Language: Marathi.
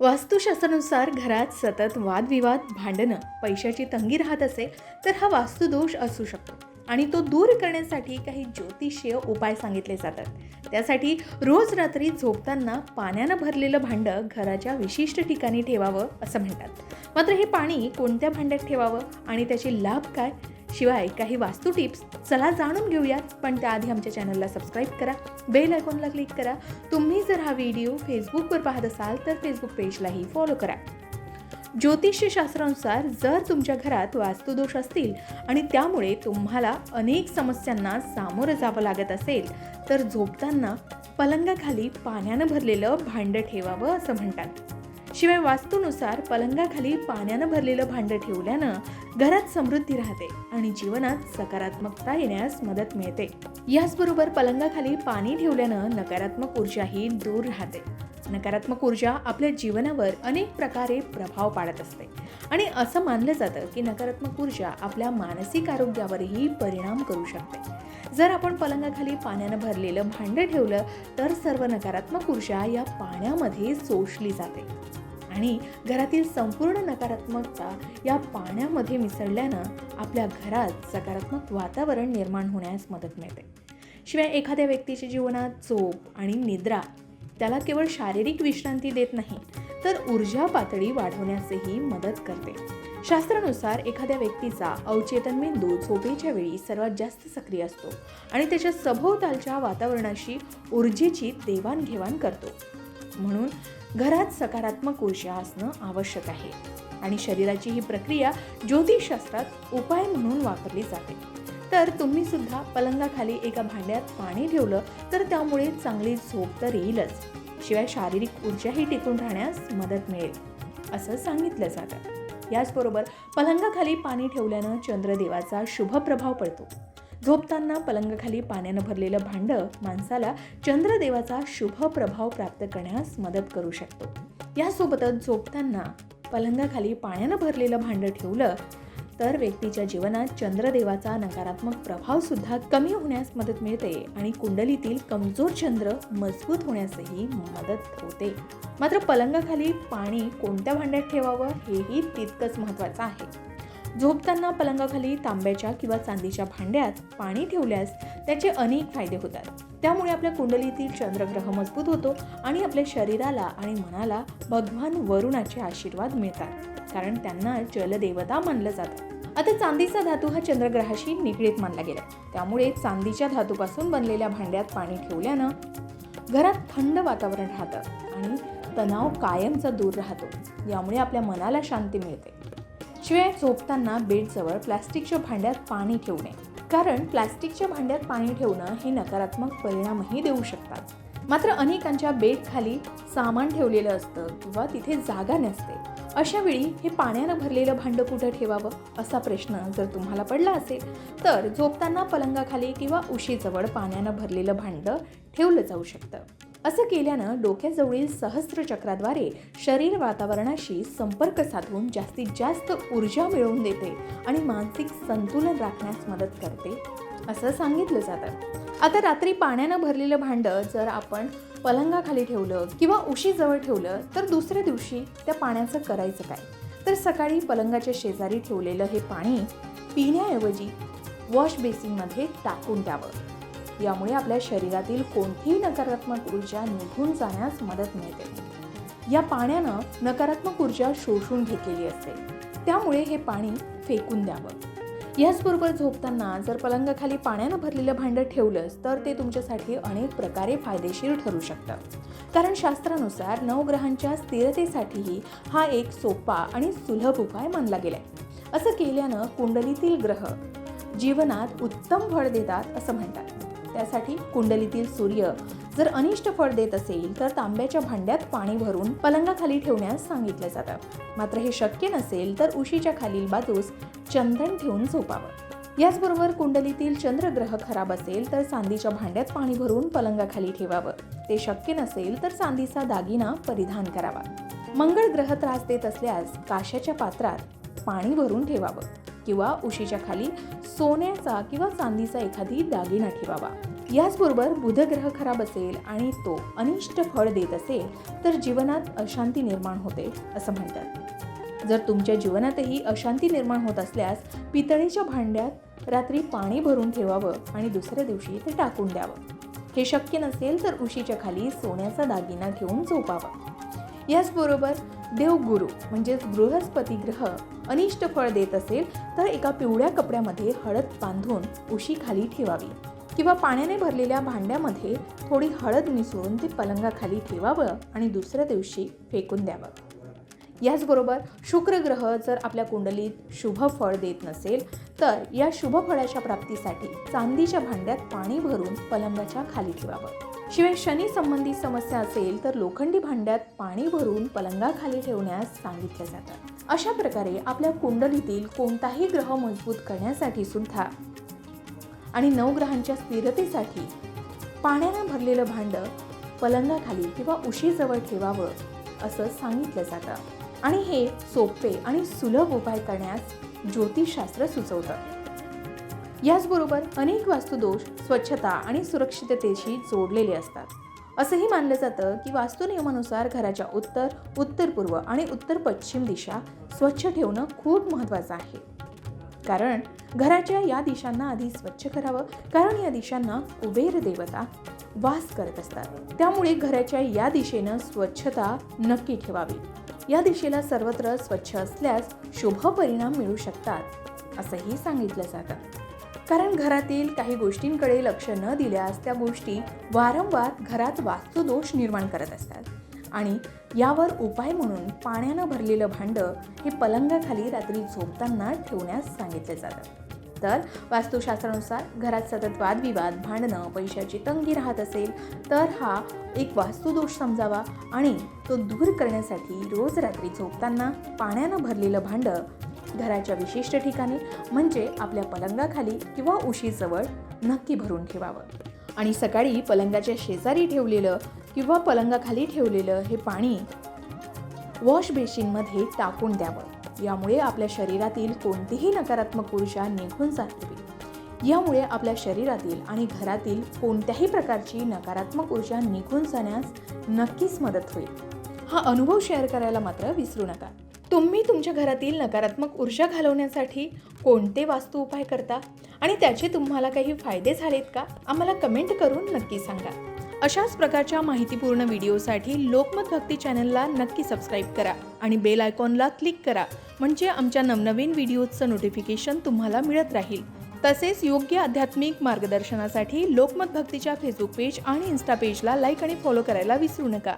वास्तुशास्त्रानुसार घरात सतत वादविवाद भांडणं पैशाची तंगी राहत असेल तर हा वास्तुदोष असू शकतो. आणि तो दूर करण्यासाठी काही ज्योतिषीय उपाय सांगितले जातात. त्यासाठी रोज रात्री झोपताना पाण्यानं भरलेलं भांडं घराच्या विशिष्ट ठिकाणी ठेवावं असं म्हणतात. मात्र हे पाणी कोणत्या भांड्यात ठेवावं आणि त्याचे लाभ काय? शिवाय काही वास्तू टिप्स चला जाणून घेऊयात पण त्याआधी आमच्या चॅनलला सबस्क्राईब करा बेल आयकॉनला क्लिक करा. तुम्ही जर हा व्हिडिओ फेसबुकवर पाहत असाल तर फेसबुक पेजलाही फॉलो करा. ज्योतिषशास्त्रानुसार जर तुमच्या घरात वास्तुदोष असतील आणि त्यामुळे तुम्हाला अनेक समस्यांना सामोरं जावं लागत असेल तर झोपताना पलंगाखाली पाण्यानं भरलेलं भांडं ठेवावं असं म्हणतात. शिवाय वास्तूनुसार पलंगाखाली पाण्यानं भरलेलं भांडं ठेवल्यानं घरात समृद्धी राहते आणि जीवनात सकारात्मकता येण्यास मदत मिळते. याचबरोबर पलंगाखाली पाणी ठेवल्यानं नकारात्मक ऊर्जाही दूर राहते. नकारात्मक ऊर्जा आपल्या जीवनावर अनेक प्रकारे प्रभाव पाडत असते. आणि असं मानलं जातं की नकारात्मक ऊर्जा आपल्या मानसिक आरोग्यावरही परिणाम करू शकते. जर आपण पलंगाखाली पाण्यानं भरलेलं भांडं ठेवलं तर सर्व नकारात्मक ऊर्जा या पाण्यामध्ये शोषली जाते. आणि घरातील संपूर्ण नकारात्मकता या पाण्यामध्ये मिसळल्यानं आपल्या घरात सकारात्मक वातावरण निर्माण होण्यास मदत मिळते. शिवाय एखाद्या व्यक्तीच्या जीवनात झोप आणि निद्रा त्याला केवळ शारीरिक विश्रांती देत नाही तर ऊर्जा पातळी वाढवण्यासही मदत करते. शास्त्रानुसार एखाद्या व्यक्तीचा अवचेतन मेंदू झोपेच्या वेळी सर्वात जास्त सक्रिय असतो आणि त्याच्या सभोवतालच्या वातावरणाशी ऊर्जेची देवाणघेवाण करतो. म्हणून घरात सकारात्मक ऊर्जा असणं आवश्यक आहे. आणि शरीराची ही प्रक्रिया ज्योतिषशास्त्रात उपाय म्हणून वापरली जाते. तर तुम्ही सुद्धा पलंगाखाली एका भांड्यात पाणी ठेवलं तर त्यामुळे चांगली झोप तर येईलच. शिवाय शारीरिक ऊर्जाही टिकून राहण्यास मदत मिळेल असं सांगितलं जातं. याचबरोबर पलंगाखाली पाणी ठेवल्यानं चंद्रदेवाचा शुभ प्रभाव पडतो. झोपताना पलंगाखाली पाण्यानं भरलेलं भांडं माणसाला चंद्रदेवाचा शुभ प्रभाव प्राप्त करण्यास मदत करू शकतो. यासोबतच झोपताना पलंगाखाली पाण्यानं भरलेलं भांडं ठेवलं तर व्यक्तीच्या जीवनात चंद्रदेवाचा नकारात्मक प्रभाव सुद्धा कमी होण्यास मदत मिळते आणि कुंडलीतील कमजोर चंद्र मजबूत होण्यासही मदत होते. मात्र पलंगाखाली पाणी कोणत्या भांड्यात ठेवावं हेही तितकंच महत्त्वाचं आहे. झोपताना पलंगाखाली तांब्याच्या किंवा चांदीच्या भांड्यात पाणी ठेवल्यास त्याचे अनेक फायदे होतात. त्यामुळे आपल्या कुंडलीतील चंद्रग्रह मजबूत होतो आणि आपल्या शरीराला आणि मनाला भगवान वरुणाचे आशीर्वाद मिळतात. कारण त्यांना जलदेवता मानलं जातं. आता चांदीचा धातू हा चंद्रग्रहाशी निगडीत मानला गेला. त्यामुळे चांदीच्या धातूपासून बनलेल्या भांड्यात पाणी ठेवल्यानं घरात थंड वातावरण राहतं आणि तणाव कायमचा दूर राहतो. यामुळे आपल्या मनाला शांती मिळते. शिवाय झोपताना बेडजवळ प्लास्टिकच्या भांड्यात पाणी ठेवणे. कारण प्लास्टिकच्या भांड्यात पाणी ठेवणं हे नकारात्मक परिणामही देऊ शकतात. मात्र अनेकांच्या बेडखाली सामान ठेवलेलं असतं किंवा तिथे जागा नसते. अशा वेळी हे पाण्यानं भरलेलं भांडं कुठं ठेवावं? असा प्रश्न जर तुम्हाला पडला असेल तर झोपताना पलंगाखाली किंवा उशीजवळ पाण्यानं भरलेलं भांडं ठेवलं जाऊ शकतं. असं केल्यानं डोक्याजवळील सहस्त्रचक्राद्वारे शरीर वातावरणाशी संपर्क साधून जास्तीत जास्त ऊर्जा मिळवून देते आणि मानसिक संतुलन राखण्यास मदत करते असं सांगितलं जातं. आता रात्री पाण्यानं भरलेलं भांडं जर आपण पलंगाखाली ठेवलं किंवा उशीजवळ ठेवलं तर दुसऱ्या दिवशी त्या पाण्याचं करायचं काय? तर सकाळी पलंगाच्या शेजारी ठेवलेलं हे पाणी पिण्याऐवजी वॉश बेसिनमध्ये टाकून द्यावं. यामुळे आपल्या शरीरातील कोणतीही नकारात्मक ऊर्जा निघून जाण्यास मदत मिळते. या पाण्यानं नकारात्मक ऊर्जा शोषून घेतलेली असते. त्यामुळे हे पाणी फेकून द्यावं. याचबरोबर झोपताना जर पलंगाखाली पाण्यानं भरलेलं भांडं ठेवलंच तर ते तुमच्यासाठी अनेक प्रकारे फायदेशीर ठरू शकतं. कारण शास्त्रानुसार नवग्रहांच्या स्थिरतेसाठीही हा एक सोपा आणि सुलभ उपाय मानला गेलाय. असं केल्यानं कुंडलीतील ग्रह जीवनात उत्तम फळ देतात असं म्हणतात. त्यासाठी कुंडलीतील सूर्य जर अनिष्ट फळ देत असेल तर तांब्याच्या भांड्यात पाणी भरून पलंगाखाली ठेवण्यास सांगितलं जातं. मात्र हे शक्य नसेल तर उशीच्या खालील बाजूस चंदन ठेवून झोपावं. याचबरोबर कुंडलीतील चंद्रग्रह खराब असेल तर चांदीच्या भांड्यात पाणी भरून पलंगाखाली ठेवावं. ते शक्य नसेल तर चांदीचा दागिना परिधान करावा. मंगळ ग्रह त्रास देत असल्यास काशाच्या पात्रात पाणी भरून ठेवावं. किंवा उशीच्या खाली सोन्याचा किंवा चांदीचा एखादी दागिना ठेवावा. याचबरोबर बुधग्रह खराब असेल आणि तो अनिष्ट फळ देत असेल तर जीवनात अशांती निर्माण होते असं म्हणतात. जर तुमच्या जीवनातही अशांती निर्माण होत असल्यास पितळेच्या भांड्यात रात्री पाणी भरून ठेवावं आणि दुसऱ्या दिवशी ते टाकून द्यावं. हे शक्य नसेल तर उशीच्या खाली सोन्याचा दागिना घेऊन झोपावा. याचबरोबर देवगुरु म्हणजेच बृहस्पती ग्रह अनिष्ट फळ देत असेल तर एका पिवळ्या कपड्यामध्ये हळद बांधून उशी खाली ठेवावी. किंवा पाण्याने भरलेल्या भांड्यामध्ये थोडी हळद मिसळून ते पलंगाखाली ठेवावं आणि दुसऱ्या दिवशी फेकून द्यावं. याचबरोबर शुक्र ग्रह जर आपल्या कुंडलीत शुभ फळ देत नसेल तर या शुभ फळाच्या प्राप्तीसाठी चांदीच्या भांड्यात पाणी भरून पलंगाच्या खाली ठेवावं. शिवाय शनी संबंधी समस्या असेल तर लोखंडी भांड्यात पाणी भरून पलंगाखाली ठेवण्यास सांगितले जातं अशा प्रकारे आपल्या कुंडलीतील कोणताही ग्रह मजबूत करण्यासाठी सुद्धा आणि नवग्रहांच्या स्थिरतेसाठी पाण्यानं भरलेलं भांडं पलंगाखाली किंवा उशीजवळ ठेवावं असं सांगितलं जातं. आणि हे सोपे आणि सुलभ उपाय करण्यास ज्योतिषशास्त्र सुचवतं. याचबरोबर अनेक वास्तुदोष स्वच्छता आणि सुरक्षिततेशी जोडलेले असतात. असंही मानलं जातं की वास्तुनियमानुसार घराच्या उत्तर उत्तर पूर्व आणि उत्तर पश्चिम दिशा स्वच्छ ठेवणं खूप महत्त्वाचं आहे. कारण घराच्या या दिशांना आधी स्वच्छ करावं कारण या दिशांना कुबेर देवता वास करत असतात. त्यामुळे घराच्या या दिशेनं स्वच्छता नक्की ठेवावी. या दिशेला सर्वत्र स्वच्छ असल्यास शुभ परिणाम मिळू शकतात असंही सांगितलं जातं. कारण घरातील काही गोष्टींकडे लक्ष न दिल्यास त्या गोष्टी वारंवार घरात वास्तुदोष निर्माण करत असतात. आणि यावर उपाय म्हणून पाण्यानं भरलेलं भांडं हे पलंगाखाली रात्री झोपताना ठेवण्यास सांगितले जातं तर वास्तुशास्त्रानुसार घरात सतत वादविवाद भांडणं पैशाची तंगी राहत असेल तर हा एक वास्तुदोष समजावा आणि तो दूर करण्यासाठी रोज रात्री झोपताना पाण्यानं भरलेलं भांडं घराच्या विशिष्ट ठिकाणी म्हणजे आपल्या पलंगाखाली किंवा उशीजवळ नक्की भरून ठेवावं. आणि सकाळी पलंगाच्या शेजारी ठेवलेलं किंवा पलंगाखाली ठेवलेलं हे पाणी वॉश बेसिनमध्ये टाकून द्यावं. यामुळे आपल्या शरीरातील कोणतीही नकारात्मक ऊर्जा निघून जाते. यामुळे आपल्या शरीरातील आणि घरातील कोणत्याही प्रकारची नकारात्मक ऊर्जा निघून जाण्यास नक्कीच मदत होईल. हा अनुभव शेअर करायला मात्र विसरू नका. तुम्ही तुमच्या घरातील नकारात्मक ऊर्जा घालवण्यासाठी कोणते वास्तू उपाय करता? आणि त्याचे तुम्हाला काही फायदे झालेत का? आम्हाला कमेंट करून नक्की सांगा. अशाच प्रकारच्या माहितीपूर्ण व्हिडिओसाठी लोकमत भक्ती चॅनलला नक्की सबस्क्राईब करा आणि बेल आयकॉनला क्लिक करा म्हणजे आमच्या नवनवीन व्हिडिओचं नोटिफिकेशन तुम्हाला मिळत राहील. तसेच योग्य आध्यात्मिक मार्गदर्शनासाठी लोकमत भक्तीच्या फेसबुक पेज आणि इन्स्टा पेजला लाईक आणि फॉलो करायला विसरू नका.